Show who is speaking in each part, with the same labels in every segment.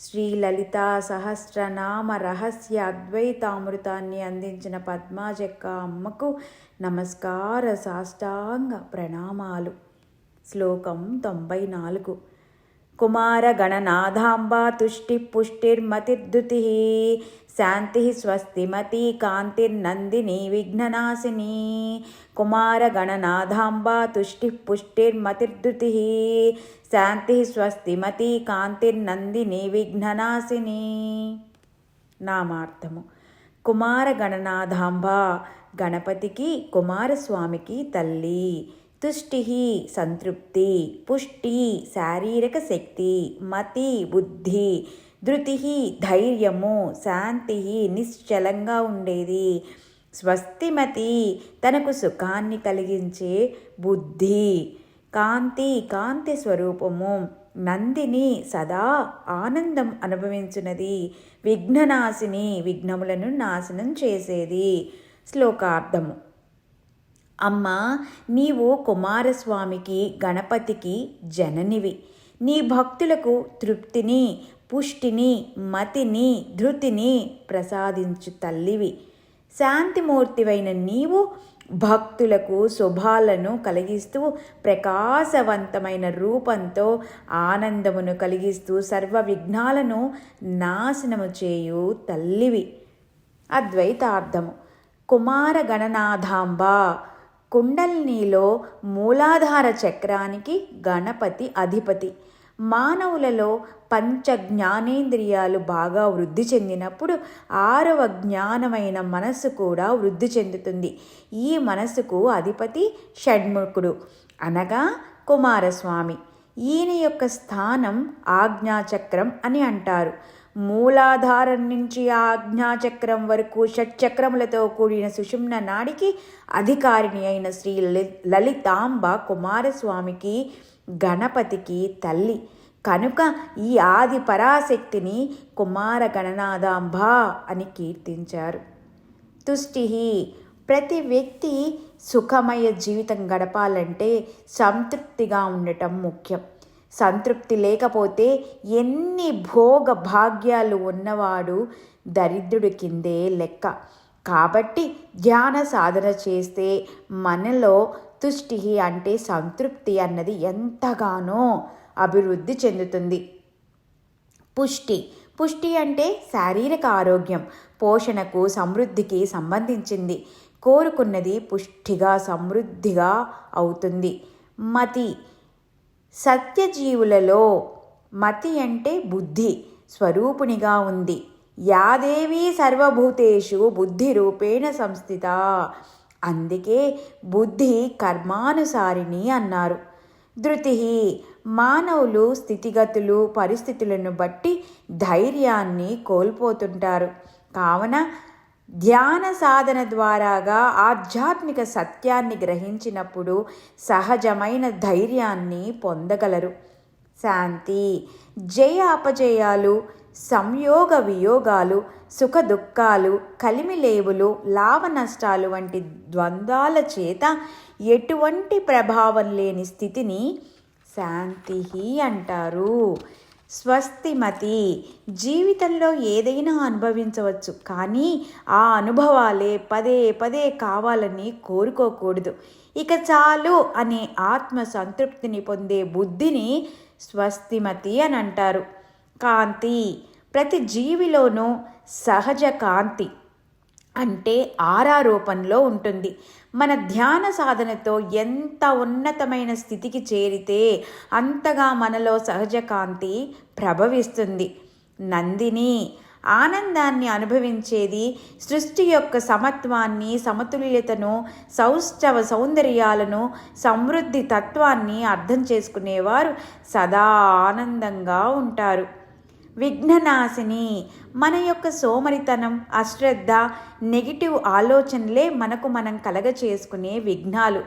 Speaker 1: శ్రీ లలితా సహస్రనామ రహస్య అద్వైతామృతాన్ని అందించిన పద్మాజక్క అమ్మకు నమస్కార సాష్టాంగ ప్రణామాలు. శ్లోకం తొంభై నాలుగు. కుమార గణనాథాంబా తుష్టి పుష్టిర్మతిర్దుతి శాంతి స్వస్తిమతి కాంతిర్నందిని విఘ్ననాశిని కుమారగణనాథాంబా తుష్టి పుష్టిర్మతిర్దుతి శాంతి స్వస్తిమతి కాంతిర్నందిని విఘ్ననాశిని నామార్థము కుమారగణనాథాంబా గణపతికి కుమారస్వామికి తల్లి తుష్టి సంతృప్తి పుష్టి శారీరక శక్తి మతి బుద్ధి ధృతి ధైర్యము శాంతి నిశ్చలంగా ఉండేది. స్వస్తిమతి తనకు సుఖాన్ని కలిగించే బుద్ధి కాంతి కాంతి స్వరూపము నందిని సదా ఆనందం అనుభవించున్నది విఘ్ననాశిని విఘ్నములను నాశనం చేసేది. శ్లోకార్థము. అమ్మ నీవు కుమారస్వామికి గణపతికి జననివి. నీ భక్తులకు తృప్తిని పుష్టిని మతిని ధృతిని ప్రసాదించు తల్లివి. శాంతిమూర్తివైన నీవు భక్తులకు శుభాలను కలిగిస్తూ ప్రకాశవంతమైన రూపంతో ఆనందమును కలిగిస్తూ సర్వ విఘ్నాలను నాశనము చేయు తల్లివి. అద్వైతార్థము. కుమార గణనాథాంబ. కుండల్నీలో మూలాధార చక్రానికి గణపతి అధిపతి. మానవులలో పంచ జ్ఞానేంద్రియాలు బాగా వృద్ధి చెందినప్పుడు ఆరవ జ్ఞానమైన మనస్సు కూడా వృద్ధి చెందుతుంది. ఈ మనస్సుకు అధిపతి షణ్ముఖుడు. అనగా కుమారస్వామి. ఈయన యొక్క స్థానం ఆజ్ఞాచక్రం అని అంటారు. మూలాధారం నుంచి ఆజ్ఞాచక్రం వరకు షట్చక్రములతో కూడిన సుషుమ్న నాడికి అధికారిణి అయిన శ్రీ లలితాంబ కుమారస్వామికి గణపతికి తల్లి. కనుక ఈ ఆది పరాశక్తిని కుమార గణనాదాంబ అని కీర్తించారు. తుష్టి ప్రతి వ్యక్తి సుఖమయ జీవితం గడపాలంటే సంతృప్తిగా ఉండటం ముఖ్యం. సంతృప్తి లేకపోతే ఎన్ని భోగ భాగ్యాలు ఉన్నవాడు దరిద్రుడి కిందే లెక్క. కాబట్టి ధ్యాన సాధన చేస్తే మనలో తుష్టి అంటే సంతృప్తి అన్నది ఎంతగానో అభివృద్ధి చెందుతుంది. పుష్టి. పుష్టి అంటే శారీరక ఆరోగ్యం పోషణకు సమృద్ధికి సంబంధించింది. కోరుకున్నది పుష్టిగా సమృద్ధిగా అవుతుంది. మతి. సత్యజీవులలో మతి అంటే బుద్ధి స్వరూపునిగా ఉంది. యాదేవి సర్వభూతేషు బుద్ధి రూపేణ సంస్థిత. అందుకే బుద్ధి కర్మానుసారిణి అన్నారు. ధృతి మానవులు స్థితిగతులు పరిస్థితులను బట్టి ధైర్యాన్ని కోల్పోతుంటారు. కావున ధ్యాన సాధన ద్వారాగా ఆధ్యాత్మిక సత్యాన్ని గ్రహించినప్పుడు సహజమైన ధైర్యాన్ని పొందగలరు. శాంతి జయ అపజయాలు సంయోగ వియోగాలు సుఖ దుఃఖాలు కలిమిలేవులు లాభ నష్టాలు వంటి ద్వంద్వాల చేత ఎటువంటి ప్రభావం లేని స్థితిని శాంతి అంటారు. స్వస్తిమతి. జీవితంలో ఏదైనా అనుభవించవచ్చు. కానీ ఆ అనుభవాలే పదే పదే కావాలని కోరుకోకూడదు. ఇక చాలు అనే ఆత్మ సంతృప్తిని పొందే బుద్ధిని స్వస్తిమతి అని అంటారు. కాంతి. ప్రతి జీవిలోనూ సహజ కాంతి. అంటే ఆరారూపంలో ఉంటుంది. మన ధ్యాన సాధనతో ఎంత ఉన్నతమైన స్థితికి చేరితే అంతగా మనలో సహజ కాంతి ప్రభవిస్తుంది. నందిని ఆనందాన్ని అనుభవించేది సృష్టి యొక్క సమత్వాన్ని సమతుల్యతను సౌష్ఠవ సౌందర్యాలను సమృద్ధి తత్వాన్ని అర్థం చేసుకునేవారు. సదా ఆనందంగా ఉంటారు. విఘ్ననాశిని. మన యొక్క సోమరితనం అశ్రద్ధ నెగిటివ్ ఆలోచనలే మనకు మనం కలగ చేసుకునే విఘ్నాలు.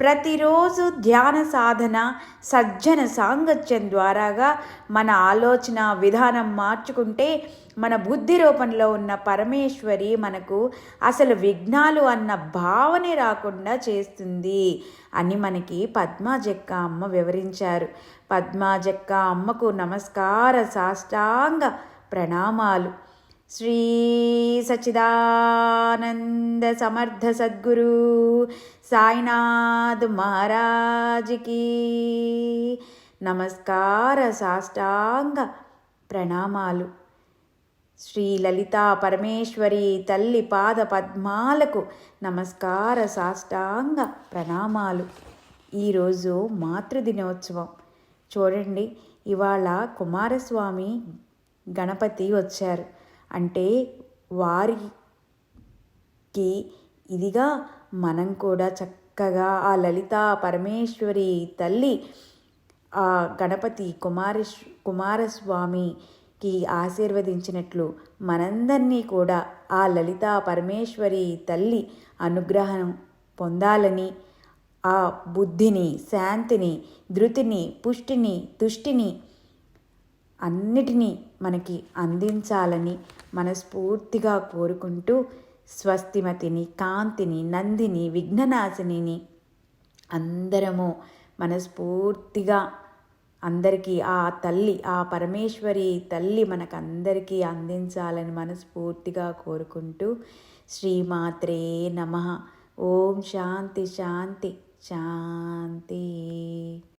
Speaker 1: ప్రతిరోజు ధ్యాన సాధన సజ్జన సాంగత్యం ద్వారాగా మన ఆలోచన విధానం మార్చుకుంటే మన బుద్ధి రూపంలో ఉన్న పరమేశ్వరి మనకు అసలు విఘ్నాలు అన్న భావనే రాకుండా చేస్తుంది అని మనకి పద్మాజక్క అమ్మ వివరించారు. పద్మాజక్క అమ్మకు నమస్కార సాష్టాంగ ప్రణామాలు. శ్రీ సచిదానంద సమర్థ సద్గురు సాయినాథ్ మహారాజ్కి నమస్కార సాష్టాంగ ప్రణామాలు. శ్రీ లలితా పరమేశ్వరి తల్లి పాద పద్మాలకు నమస్కార సాష్టాంగ ప్రణామాలు. ఈరోజు మాతృదినోత్సవం. చూడండి ఇవాళ కుమారస్వామి గణపతి వచ్చారు. అంటే వారికి ఇదిగా మనం కూడా చక్కగా ఆ లలిత పరమేశ్వరి తల్లి ఆ గణపతి కుమారేశ్ కుమారస్వామికి ఆశీర్వదించినట్లు మనందరినీ కూడా ఆ లలితా పరమేశ్వరి తల్లి అనుగ్రహం పొందాలని ఆ బుద్ధిని శాంతిని ధృతిని పుష్టిని తుష్టిని అన్నిటినీ మనకి అందించాలని మనస్ఫూర్తిగా కోరుకుంటూ స్వస్తిమతిని కాంతిని నందిని విఘ్ననాశినిని అందరము మనస్ఫూర్తిగా అందరికీ ఆ తల్లి ఆ పరమేశ్వరి తల్లి మనకందరికీ అందించాలని మనస్ఫూర్తిగా కోరుకుంటూ శ్రీమాత్రే నమ. ఓం శాంతి శాంతి శాంతి.